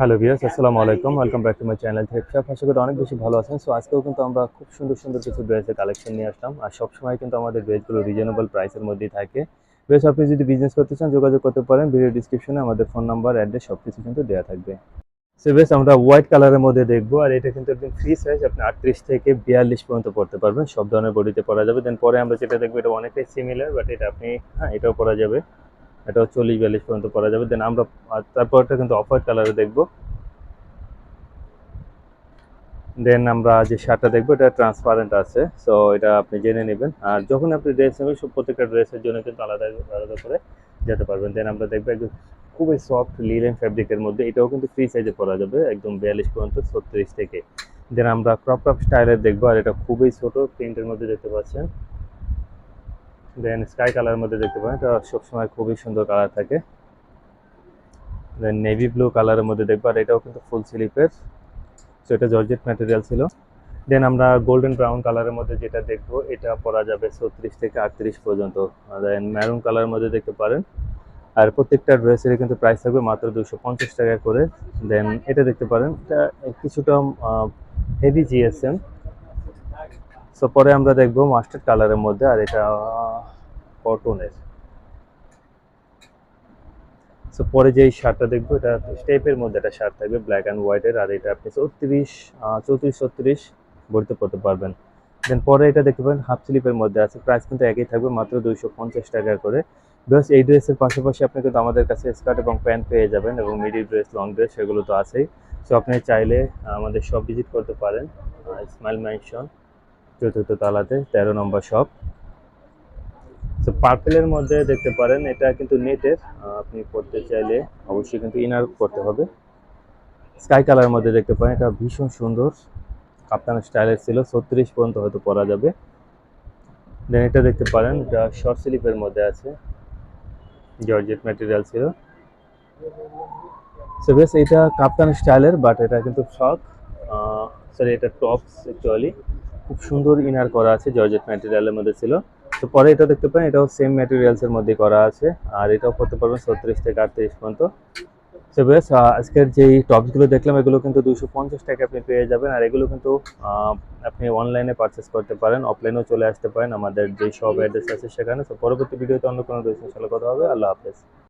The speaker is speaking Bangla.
হ্যালো ভিয়াস আসসালামু আলাইকুম welcome back to my channel থেপশাপ আশা করি অনেক বেশি ভালো আছেন। সো আজকেও কিন্তু আমরা খুব সুন্দর সুন্দর কিছু ড্রেসের কালেকশন নিয়ে আসলাম। আর সবসময় কিন্তু আমাদের ড্রেসগুলো রিজনেবল প্রাইসের মধ্যেই থাকে। বেশ আপনি যদি বিজনেস করতে চান, যোগাযোগ করতে পারেন। ভিডিও ডিসক্রিপশনে আমাদের ফোন নাম্বার অ্যাড্রেস সব কিছু কিন্তু দেওয়া থাকবে। সো বেশ, আমরা হোয়াইট কালারের মধ্যে দেখব। আর এটা কিন্তু একদম ফ্রি সাইজ আপনি আটত্রিশ থেকে বিয়াল্লিশ পর্যন্ত পড়তে পারবেন। সব ধরনের বডিতে পরা যাবে। দেন পরে আমরা যেটা দেখব, এটা অনেকটাই সিমিলার বাট এটা আপনি হ্যাঁ এটাও পরা যাবে। এটাও চল্লিশ বিয়াল্লিশ পর্যন্ত পরা যাবে। দেন আমরা তারপরটা কিন্তু অফ হোয়াইট কালারে দেখব। দেন আমরা যে শার্টটা দেখব, এটা ট্রান্সপারেন্ট আছে। সো এটা আপনি জেনে নেবেন। আর যখন আপনি ড্রেস নেবেন, সব প্রত্যেকটা ড্রেসের জন্য কিন্তু আলাদা আলাদা করে যেতে পারবেন। দেন আমরা দেখব একদম খুবই সফট লিলেন ফ্যাব্রিকের মধ্যে। এটাও কিন্তু ফ্রি সাইজে পরা যাবে, একদম বিয়াল্লিশ পর্যন্ত, ছত্রিশ থেকে। দেন আমরা ক্রপ টপ স্টাইলের দেখব, আর এটা খুবই ছোট প্রিন্টের মধ্যে দেখতে পাচ্ছেন। দেন স্কাই কালার মধ্যে দেখতে পারেন এটা সবসময় খুবই সুন্দর কালার থাকে। দেন নেভি ব্লু কালারের মধ্যে দেখব, আর এটাও কিন্তু ফুল স্লিপের সো এটা জর্জেট ম্যাটেরিয়াল ছিল। দেন আমরা গোল্ডেন ব্রাউন কালারের মধ্যে যেটা দেখব, এটা পরা যাবে ছত্রিশ থেকে আটত্রিশ পর্যন্ত। দেন ম্যারুন কালারের মধ্যে দেখতে পারেন। আর প্রত্যেকটা ড্রেসের কিন্তু প্রাইস থাকবে মাত্র দুশো পঞ্চাশ টাকা করে। দেন এটা দেখতে পারেন, এটা কিছুটা হেভি জিএসএম সো পরে আমরা দেখব মাস্টার্ড কালারের মধ্যে, আর এটা কটনের। সো পরে যে শার্টটা দেখব, এটা স্টেপের মধ্যে একটা শার্ট থাকবে ব্ল্যাক অ্যান্ড হোয়াইটের আর এটা আপনি চৌত্রিশ চৌত্রিশ, ছত্রিশ ভরতে পড়তে পারবেন। দেন পরে এটা দেখতে পাবেন হাফ স্লিপের মধ্যে আছে প্রাইস কিন্তু একই থাকবে, মাত্র দুইশো পঞ্চাশ টাকা করে। প্লাস এই ড্রেসের পাশাপাশি আপনি কিন্তু আমাদের কাছে স্কার্ট এবং প্যান্ট পেয়ে যাবেন, এবং মিডি ড্রেস লং ড্রেস সেগুলো তো আছেই। সো আপনি চাইলে আমাদের সব ভিজিট করতে পারেন স্মাইল ম্যানশন চতুর্থ তালাতে তেরো নম্বর শপ তো পার্পেলের মধ্যে দেখতে পারেন, এটা কিন্তু নেটের আপনি পড়তে চাইলে অবশ্যই কিন্তু ইনার করতে হবে। স্কাই কালারের মধ্যে দেখতে পারেন, এটা ভীষণ সুন্দর, কাপ্তান স্টাইলের ছিল, ছত্রিশ পর্যন্ত হয়তো পরা যাবে। দেন এটা দেখতে পারেন, এটা শর্ট স্লিপের মধ্যে আছে জর্জেট ম্যাটেরিয়াল ছিল। সো বেশ, এটা কাপ্তান স্টাইলের বাট এটা কিন্তু ফ্রক সরি এটা টপস অ্যাকচুয়ালি খুব সুন্দর ইনার করা আছে জর্জেট ম্যাটেরিয়ালের মধ্যে ছিল। তো পরে এটা দেখতে পারেন, এটাও সেম ম্যাটেরিয়ালস এর মধ্যে করা আছে। আর এটাও করতে পারবেন ছত্রিশ থেকে আটত্রিশ পর্যন্ত। সো বেশ আজকের যেই টপসগুলো দেখলাম, এগুলো কিন্তু দুশো পঞ্চাশ টাকা আপনি পেয়ে যাবেন। আর এগুলো কিন্তু আপনি অনলাইনে পারচেস করতে পারেন অফলাইনেও চলে আসতে পারেন। আমাদের যে সব অ্যাড্রেস আছে সেখানে। তো পরবর্তী ভিডিওতে অন্য কোনো ড্রেস কথা হবে। আল্লাহ হাফেজ।